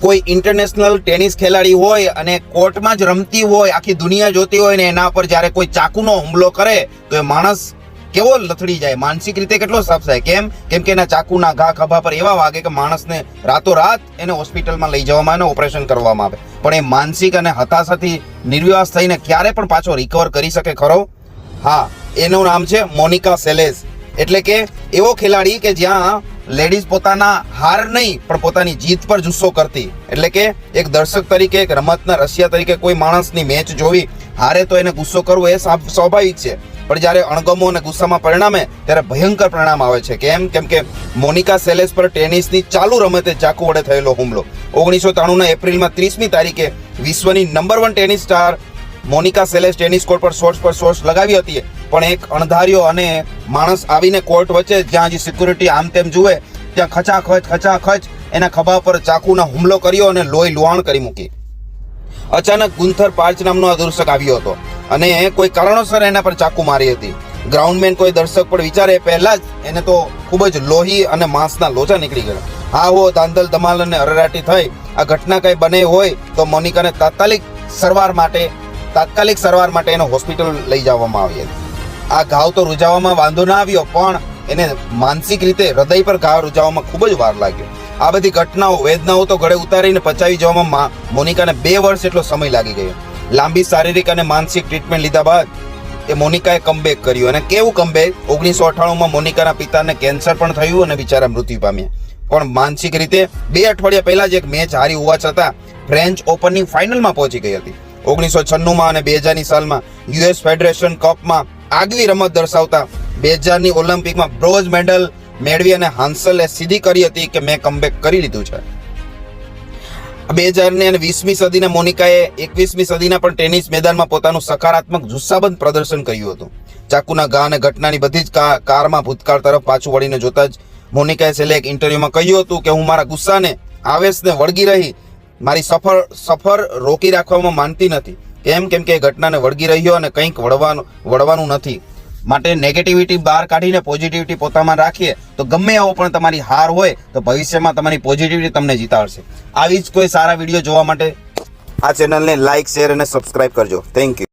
કોઈ international tennis ખેલાડી હોય અને કોર્ટમાં જ રમતી હોય, આખી દુનિયા જોતી હોય ને એના પર જ્યારે કોઈ ચાકુનો હુમલો કરે, તો એ માણસ કેવો લથડી જાય? માનસિક રીતે કેટલો સાફ થાય? કેમ? કેમ કે એના ચાકુના ઘા ખભા પર એવા વાગે કે માણસને રાતોરાત એને હોસ્પિટલમાં લઈ જવામાં અને ઓપરેશન કરવામાં આવે. પણ એ માનસિક અને હતાશાથી નિર્વિવાસ થઈને ક્યારે પણ પાછો રિકવર કરી શકે ખરો? હા, એનું નામ છે મોનિકા સેલેસ. એટલે કે એવો ખેલાડી કે જ્યાં લેડીઝ પોતાના હાર નહીં, પણ પોતાની જીત પર જુસ્સો કરતી. એટલે કે એક દર્શક તરીકે, એક રમતના રશિયા તરીકે કોઈ માણસની મેચ જોવી, હારે તો એને ગુસ્સો કરવો એ સ્વા- સ્વાભાવિક છે. પણ જ્યારે અણગમો અને ગુસ્સામાં પરિણામે, ત્યારે ભયંકર પરિણામ આવે છે. કેમ? કેમ કે મોનિકા સેલેસ પર ટેનિસની ચાલુ રમતે ચાકુ વડે થયેલો હુમલો. ઓગણીસો ત્રાણુંના એપ્રિલમાં ત્રીસમી તારીખે વિશ્વની number one tennis star Monica Seles tennis court પર શોર્ટ્સ પર શોર્ટ્સ લગાવી હતી. પણ એક અણધાર્યો અને માણસ આવીને કોર્ટ વચ્ચે જ્યાં હજી સિક્યુરિટી આમ તેમ જુએ, ત્યાં ખચાખચ ખચાખચ એના ખભા પર ચાકુના હુમલો કર્યો અને લોહી લુહાણ કરી મૂકી. અચાનક ગુંથર પાર્ચ નામનો આ દર્શક આવ્યો હતો અને કોઈ કારણોસર એના પર ચાકુ મારી હતી. ગ્રાઉન્ડમેન કોઈ દર્શક પર વિચારે પહેલા જ એને તો ખૂબ જ લોહી અને માંસના લોચા નીકળી ગયા. હા, હો, દાંદલ ધમાલ અને અરરાટી થઈ. આ ઘટના કઈ બને હોય તો મોનિકાને તાત્કાલિક સારવાર માટે, તાત્કાલિક સારવાર માટે એને હોસ્પિટલ લઈ જવામાં આવી હતી. આ ઘાવ તો રૂજાવામાં વાંધો ના આવ્યો, પણ એને માનસિક રીતે હૃદય પર ઘાવ રૂજાવામાં ખૂબ જ વાર લાગ્યો. આ બધી ઘટનાઓ, વેદનાઓ તો ગળે ઉતારીને પચાવી જવામાં મોનિકાને બે વર્ષ એટલો સમય લાગી ગયો. લાંબી શારીરિક અને માનસિક ટ્રીટમેન્ટ લીધા બાદ એ મોનિકાએ કમબેક કર્યું. અને કેવું કમબેક ઓગણીસો અઠ્ઠાણુંમાં મોનિકાના પિતાને કેન્સર પણ થયું અને બિચારા મૃત્યુ પામ્યા. પણ માનસિક રીતે બે અઠવાડિયા પહેલા જ એક મેચ હારી હોવા છતાં ફ્રેન્ચ ઓપનની ફાઇનલમાં પહોંચી ગઈ હતી. ઓગણીસો છન્નુંમાં અને બે હજારની સાલમાં યુએસ ફેડરેશન કપમાં આગવી રમત દર્શાવતા બે હજારની ઓલિમ્પિકમાં બ્રોન્ઝ મેડલ મેળવી અને હાંસલે સીધી કરી હતી કે મેં કમબેક કરી લીધું છે. બે હજારની અને વીસમી સદીના મોનિકાએ એકવીસમી સદીના પણ ટેનિસ મેદાનમાં પોતાનું સકારાત્મક જુસ્સાબંધ પ્રદર્શન કર્યું હતું. ચાકુના ઘા અને ઘટનાની બધી જ કારમાં ભૂતકાળ તરફ પાછું વળીને જોતા જ મોનિકાએ છેલ્લે એક ઇન્ટરવ્યુમાં કહ્યું હતું કે હું મારા ગુસ્સાને, આવેશને વળગી રહી, મારી સફર સફર રોકી રાખવામાં માનતી નથી. કેમ કેમ કે એ ઘટનાને વળગી રહ્યો અને કંઈક વળવાનું વળવાનું નથી. માટે નેગેટિવિટી બહાર કાઢીને પોઝિટિવિટી પોતામાં રાખીએ, તો ગમે એવો પણ તમારી હાર હોય, તો ભવિષ્યમાં તમારી પોઝિટિવિટી તમને જીતાડશે. આવી જ કોઈ સારા વીડિયો જોવા માટે આ ચેનલને લાઇક શેર અને સબસ્ક્રાઇબ કરજો. Thank you